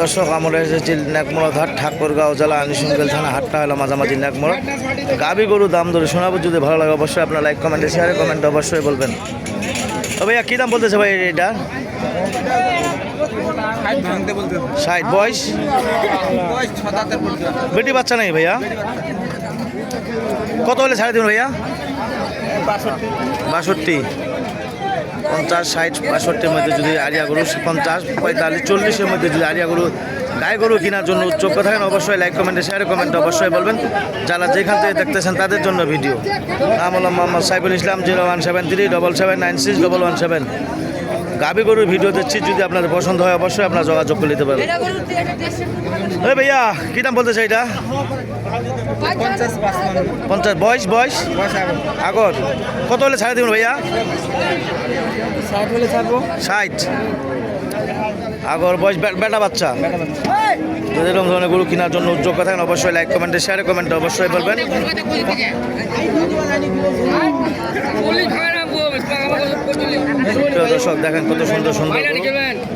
দর্শক আমরা এসেছি নাকমোড়া ঘাট, ঠাকুরগাঁও জেলা আনিসুঙ্গেল থানা, হাটটা হলো মাঝামাঝি নাকমোড়া গাবি গরু দাম ধরে শোনাবো, যদি ভালো লাগে অবশ্যই আপনার লাইক কমেন্টে শেয়ারে কমেন্ট অবশ্যই বলবেন। ও ভাইয়া, কী দাম বলতেছে ভাই এটা? ষাট, বয়স? বেটি বাচ্চা নেই ভাইয়া? কত হলে ছাড়ে দেবেন ভাইয়া? বাষট্টি। পঞ্চাশ, ষাট, বাষট্টির মধ্যে যদি আরিয়া গরু পঞ্চাশ, পঁয়তাল্লিশ, চল্লিশের মধ্যে যদি আরিয়া গরু, গাই গরু কেনার জন্য উৎসক্ষ থাকেন অবশ্যই লাইক কমেন্টে শেয়ার কমেন্টে অবশ্যই বলবেন। যারা যেখান থেকে দেখতেছেন তাদের জন্য ভিডিও নাম হলো Mohammad Saiful Islam zero one seven three double seven nine six double one seven গাবি গরুর ভিডিও দিচ্ছি যদি আপনাদের পছন্দ হয় অবশ্যই আপনারা যোগাযোগ করে নিতে পারেন। এই ভাইয়া কী দাম বলতেছে এটা? পঞ্চাশ বয়স বয়স? আগর। কত হলে ছাড়ে দেবেন ভাইয়া? ষাট হলে ছাড়বো। ষাট। আগর বয়স বেটা বাচ্চা। যদি এরকম ধরনের গরু কেনার জন্য উদ্যোগ থাকেন অবশ্যই লাইক কমেন্টে শেয়ারে কমেন্টে অবশ্যই বলবেন। দর্শক দেখেন কত সুন্দর সুন্দর।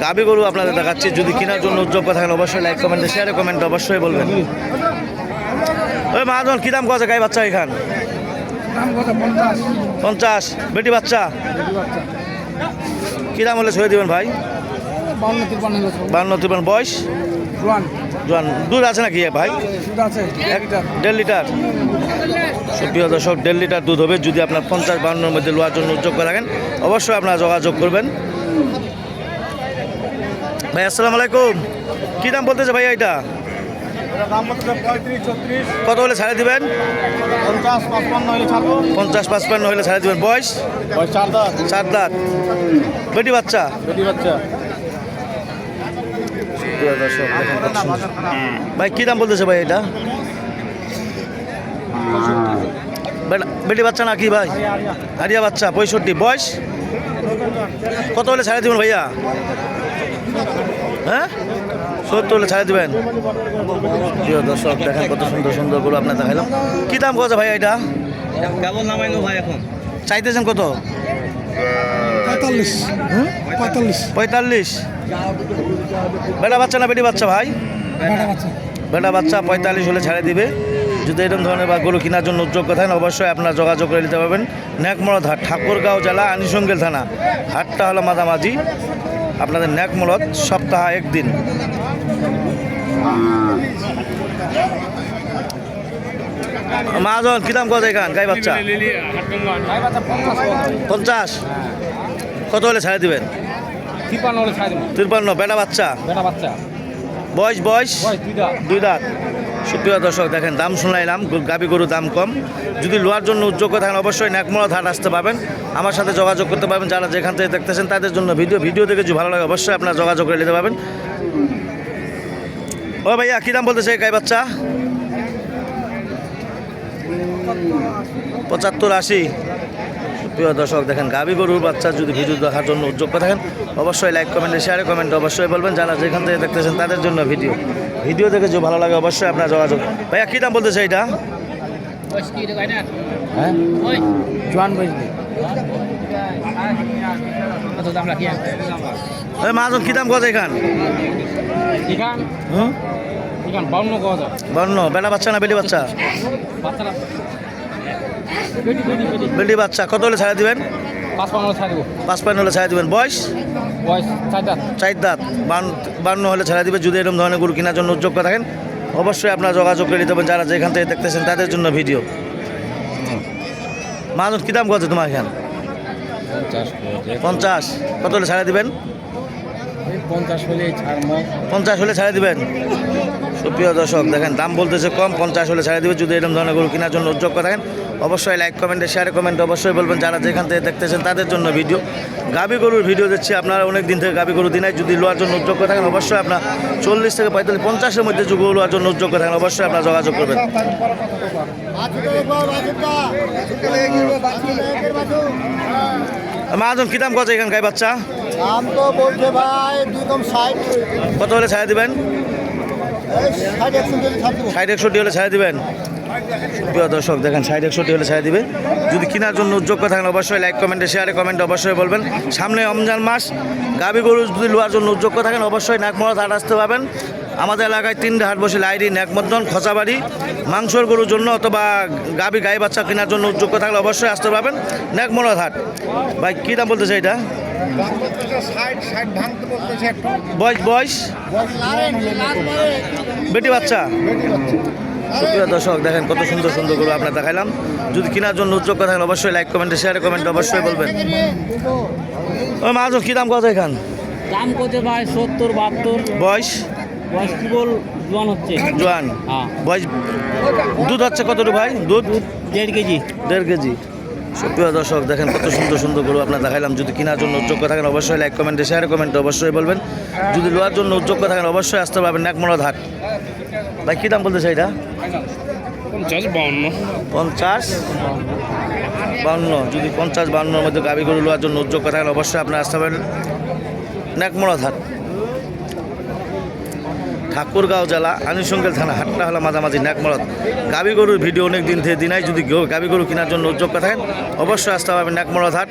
গাভী গরু আপনাদের দেখাচ্ছি। যদি কেনার জন্য উদ্যোগ থাকেন অবশ্যই লাইক কমেন্টে শেয়ারে কমেন্টে অবশ্যই বলবেন। ওই মহাজন কী দাম কথা গাই বাচ্চা এখান? পঞ্চাশ। বেটি বাচ্চা? কী দাম হলে ছেড়ে দেবেন ভাই? বান্ন তিরপান্ন বয়স? জোয়ান। দুধ আছে নাকি ভাই? দেড় লিটার? সুপ্রিয় দর্শক দেড় লিটার দুধ হবে। যদি আপনার পঞ্চাশ বাউন্নর মধ্যে লোয়ার জন্য উদ্যোগ করে থাকেন অবশ্যই আপনারা যোগাযোগ করবেন। ভাই আসসালামু আলাইকুম। কী দাম বলতেছে ভাই এটা? কত হলে ছাড়ে দিবেন? পঞ্চাশ পাঁচপান্ন হলে ছাড়ে দিবেন। বয়স? চার দাঁত। বেটি বাচ্চা? বেটি। ভাই কী দাম বলতেছে ভাই এটা? বেটা- বেটি বাচ্চা না নাকি ভাই? আরিয়া বাচ্চা পঁয়ষট্টি। বয়স? কত হলে ছাড়ে দেবেন ভাইয়া? হ্যাঁ? সত্তর হলে ছাড়ে দেবেন? প্রিয় দর্শক দেখেন কত সুন্দর সুন্দর গরু আপনার দেখাইলাম। কী দাম কত ভাইয়া এটা? কেমন নামাইলো ভাই এখন? চাইতেছেন কত? পঁয়তাল্লিশ। হুম? পঁয়তাল্লিশ। পঁয়তাল্লিশ। বেটা বাচ্চা না বেটি বাচ্চা ভাই? বেটা বাচ্চা। পঁয়তাল্লিশ হলে ছাড়ে দিবে। যদি এরকম ধরনের বা গরু কেনার জন্য উদ্যোগ থাকেন অবশ্যই আপনারা যোগাযোগ করে নিতে পারবেন। ন্যাকমরদ হাট ঠাকুরগাঁও জেলা আনিসঙ্গেল থানা। হাটটা হলো মাঝামাঝি। আপনাদের ন্যাকমরদ সপ্তাহে একদিন। মাজন কি দাম কত এখান? গাই বাচ্চা? পঞ্চাশ। কত হলে ছাড়ে দিবেন? তিপ্পান্ন তিরপান্ন বেটা বাচ্চা? বয়স বয়স? দুই দাঁত। সুপ্রিয় দর্শক, দেখেন দাম শুনলাইলাম গরু- গাভী গরুর দাম কম। যদি লোয়ার জন্য উদ্যোগ থাকেন, অবশ্যই ন্যাকমোড়া ধাট আসতে পারবেন। আমার সাথে যোগাযোগ করতে পারবেন, যারা যেখান থেকে দেখতেছেন তাদের জন্য ভিডিও। ভিডিও দেখে যদি ভালো লাগে, অবশ্যই আপনারা যোগাযোগ করে নিতে পারবেন। ও ভাইয়া, কী দাম বলতেছে গাই বাচ্চা? পঁচাত্তর আশি। প্রিয় দর্শক, দেখেন গাভী গরুর বাচ্চা যদি ভিডিও দেখার জন্য উদ্যোগ থাকেন, অবশ্যই লাইক কমেন্টে শেয়ারে কমেন্ট অবশ্যই বলবেন। যারা যেখান থেকে দেখতেছেন তাদের জন্য ভিডিও। ভিডিও দেখে যদি ভালো লাগে অবশ্যই আপনার যোগাযোগ ভাইয়া কী দাম বলতেছে এটা? হ্যাঁ? জোয়ান মাজন কী দাম কত এখান? বর্ণ বেলা বাচ্চা না বেলি বাচ্চা? বেলি বাচ্চা। কত হলে ছাড়া দিবেন? পাঁচ পান্ন হলে ছাড়া দিবেন। বয়স? বয়স চার দাঁত। বান্ন হলে ছাড়া দিবে। যদি এরকম ধরনের গরু কেনার জন্য উদ্যোগ করে থাকেন অবশ্যই আপনারা যোগাযোগ করে নিতে যারা যেখান থেকে দেখতেছেন তাদের জন্য ভিডিও। মানুষ কী দাম কত তোমার এখানে? পঞ্চাশ পঞ্চাশ। কত হলে ছাড়া দিবেন? পঞ্চাশ হলে ছাড় পঞ্চাশ হলে ছাড়া দিবেন? সুপ্রিয় দর্শক দেখেন দাম বলতেছে কম পঞ্চাশ হলে ছাড়া দিবে। যদি এরকম ধরনের গরু কেনার জন্য উদ্যোগ থাকেন অবশ্যই লাইক কমেন্টে শেয়ার কমেন্ট অবশ্যই বলবেন যারা যেখান থেকে দেখতেছেন তাদের জন্য ভিডিও গাবি গরুর ভিডিও দিচ্ছি আপনারা অনেক দিন থেকে গাবি গরু দিনায় যদি লোয়ার জন্য উদ্যোগ করে থাকেন অবশ্যই আপনার চল্লিশ থেকে পঁয়তাল্লিশ পঞ্চাশের মধ্যে যুগ লোয়ার জন্য উদ্যোগ করে থাকেন অবশ্যই আপনারা যোগাযোগ করবেন। মাহাজন কী দাম কত এখান গাই বাচ্চা? দাম তো বলছে ভাই দুই কম ষাট। কত হলে ছাড়া দিবেন? ষাট একষট্টি হলে ছাড়া দিবেন? প্রিয় দর্শক, দেখেন ষাট একষট্টি হলে ছায়া দিবে। যদি কেনার জন্য উদ্যোগ্য থাকেন, অবশ্যই লাইক কমেন্টে শেয়ারে কমেন্টে অবশ্যই বলবেন। সামনে রমজান মাস, গাবি গরু যদি লোয়ার জন্য উদ্যোগ্য থাকেন, অবশ্যই নাকমরা হাট আসতে পাবেন আমাদের এলাকায় তিনটে হাট বসে লাইরি নাকমদন খচাবাড়ি। মাংসর গরুর জন্য অথবা গাবি গাই বাচ্চা কেনার জন্য যোগ্য থাকলে অবশ্যই আসতে পারবেন ন্যাকমরা হাট ভাই কী দাম বলতেছে এটা? ভাঙতে বলতেছে একটু বয়স বয়স? বেটি বাচ্চা? সুপ্রিয় দর্শক দেখেন কত সুন্দর সুন্দর গরু আপনার দেখাইলাম। যদি কেনার জন্য উদ্যোগ থাকেন অবশ্যই লাইক কমেন্টে শেয়ারে কমেন্টে অবশ্যই বলবেন। ওই মাছ কী দাম কত এখান? দাম করছে ভাই? সত্তর বাহাত্তর। বয়স? বয়স কেবল জোয়ান হচ্ছে। জোয়ান? হ্যাঁ। বয়স দুধ হচ্ছে কতটুকু ভাই? দুধ? দেড় কেজি। দেড় কেজি। সুপ্রিয় দর্শক দেখেন কত সুন্দর সুন্দর গরু আপনার দেখাইলাম। যদি কেনার জন্য উদ্যোগ থাকেন অবশ্যই লাইক কমেন্টে শেয়ারে কমেন্টে অবশ্যই বলবেন। যদি লোয়ার জন্য উদ্যোগ থাকেন অবশ্যই আসতে পারবেন একমরদ হাট ভাই কী দাম বলতেছে এটা? পঞ্চাশ বাউন্ন। পঞ্চাশ বান্ন যদি পঞ্চাশ বান্নর মধ্যে গাভী গরু লোয়ার জন্য উদ্যোগ থাকেন অবশ্যই আপনার আসতে পারেন ন্যাকমরা হাট ঠাকুরগাঁও জেলা আনুষঙ্গেল থানা হাটটা হলো মাঝামাঝি ন্যাকমরত গাভী গরুর ভিডিও অনেক দিন থেকে দিনাই, যদি গাভী গরু কেনার জন্য উদ্যোগ থাকেন, অবশ্যই আসতে হবে ন্যাকমরত হাট।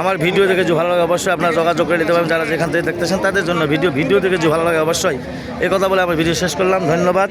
আমার ভিডিও দেখে যে ভালো লাগে, অবশ্যই আপনারা যোগাযোগ করে নিতে পারেন যারা যেখান থেকে দেখতেছেন, তাদের জন্য ভিডিও ভিডিও দেখে যে ভালো লাগে, অবশ্যই এই কথা বলে আমার ভিডিও শেষ করলাম। ধন্যবাদ।